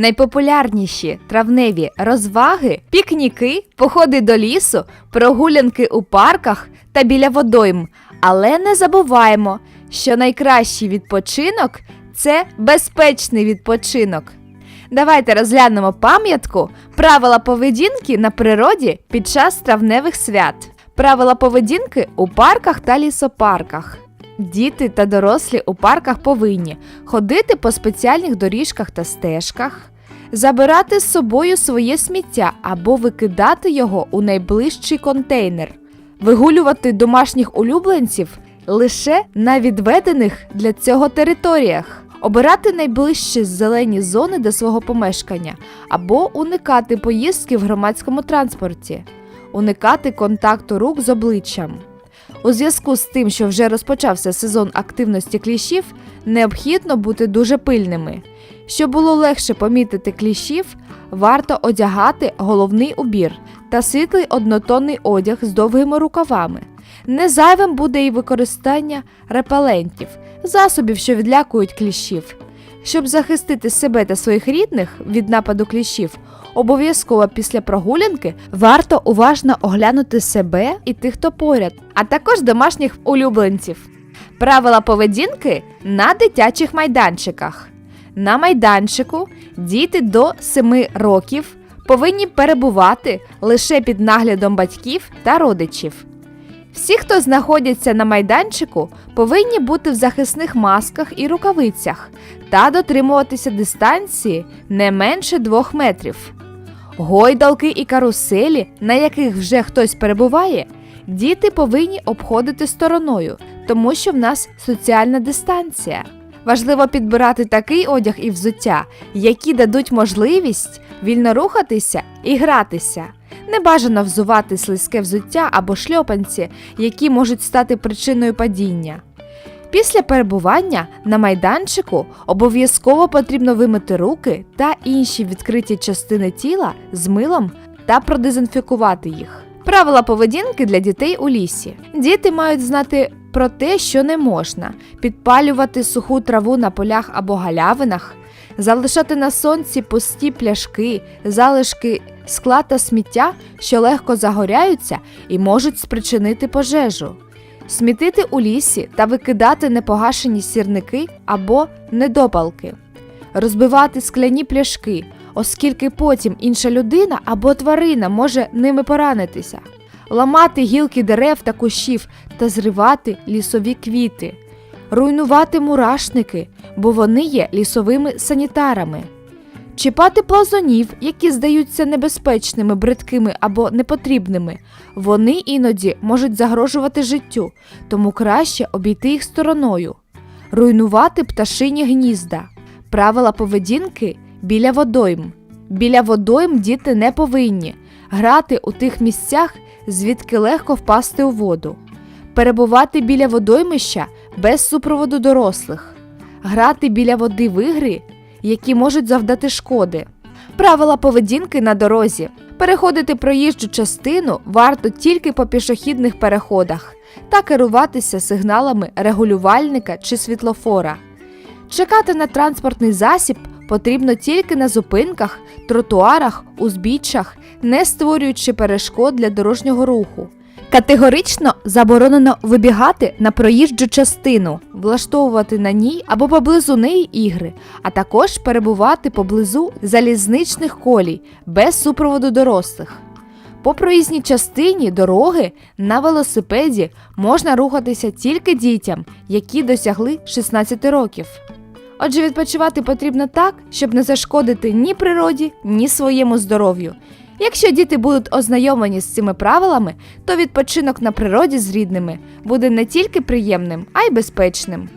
Найпопулярніші травневі розваги, пікніки, походи до лісу, прогулянки у парках та біля водойм. Але не забуваємо, що найкращий відпочинок це безпечний відпочинок. Давайте розглянемо пам'ятку правила поведінки на природі під час травневих свят. Правила поведінки у парках та лісопарках. Діти та дорослі у парках повинні ходити по спеціальних доріжках та стежках, забирати з собою своє сміття або викидати його у найближчий контейнер, вигулювати домашніх улюбленців лише на відведених для цього територіях, обирати найближчі зелені зони до свого помешкання або уникати поїздки в громадському транспорті, уникати контакту рук з обличчям. У зв'язку з тим, що вже розпочався сезон активності кліщів, необхідно бути дуже пильними. Щоб було легше помітити кліщів, варто одягати головний убір та світлий однотонний одяг з довгими рукавами. Незайвим буде і використання репелентів, засобів, що відлякують кліщів. Щоб захистити себе та своїх рідних від нападу кліщів, обов'язково після прогулянки варто уважно оглянути себе і тих, хто поряд, а також домашніх улюбленців. Правила поведінки на дитячих майданчиках. На майданчику діти до 7 років повинні перебувати лише під наглядом батьків та родичів. Всі, хто знаходяться на майданчику, повинні бути в захисних масках і рукавицях та дотримуватися дистанції не менше 2 метрів. Гойдалки і каруселі, на яких вже хтось перебуває, діти повинні обходити стороною, тому що в нас соціальна дистанція. Важливо підбирати такий одяг і взуття, які дадуть можливість вільно рухатися і гратися. Не бажано взувати слизьке взуття або шльопанці, які можуть стати причиною падіння. Після перебування на майданчику обов'язково потрібно вимити руки та інші відкриті частини тіла з милом та продезінфікувати їх. Правила поведінки для дітей у лісі. Діти мають знати про те, що не можна підпалювати суху траву на полях або галявинах, залишати на сонці пусті пляшки, залишки скла та сміття, що легко загоряються і можуть спричинити пожежу. Смітити у лісі та викидати непогашені сірники або недопалки, розбивати скляні пляшки, оскільки потім інша людина або тварина може ними поранитися, ламати гілки дерев та кущів та зривати лісові квіти, руйнувати мурашники, бо вони є лісовими санітарами. Чіпати плазунів, які здаються небезпечними, бридкими або непотрібними, вони іноді можуть загрожувати життю, тому краще обійти їх стороною, руйнувати пташині гнізда, правила поведінки біля водойм. Біля водойм діти не повинні грати у тих місцях, звідки легко впасти у воду, перебувати біля водоймища без супроводу дорослих, грати біля води в ігри, які можуть завдати шкоди. Правила поведінки на дорозі. Переходити проїжджу частину варто тільки по пішохідних переходах та керуватися сигналами регулювальника чи світлофора. Чекати на транспортний засіб потрібно тільки на зупинках, тротуарах, узбіччях, не створюючи перешкод для дорожнього руху. Категорично заборонено вибігати на проїжджу частину, влаштовувати на ній або поблизу неї ігри, а також перебувати поблизу залізничних колій без супроводу дорослих. По проїзній частині дороги на велосипеді можна рухатися тільки дітям, які досягли 16 років. Отже, відпочивати потрібно так, щоб не зашкодити ні природі, ні своєму здоров'ю. Якщо діти будуть ознайомлені з цими правилами, то відпочинок на природі з рідними буде не тільки приємним, а й безпечним.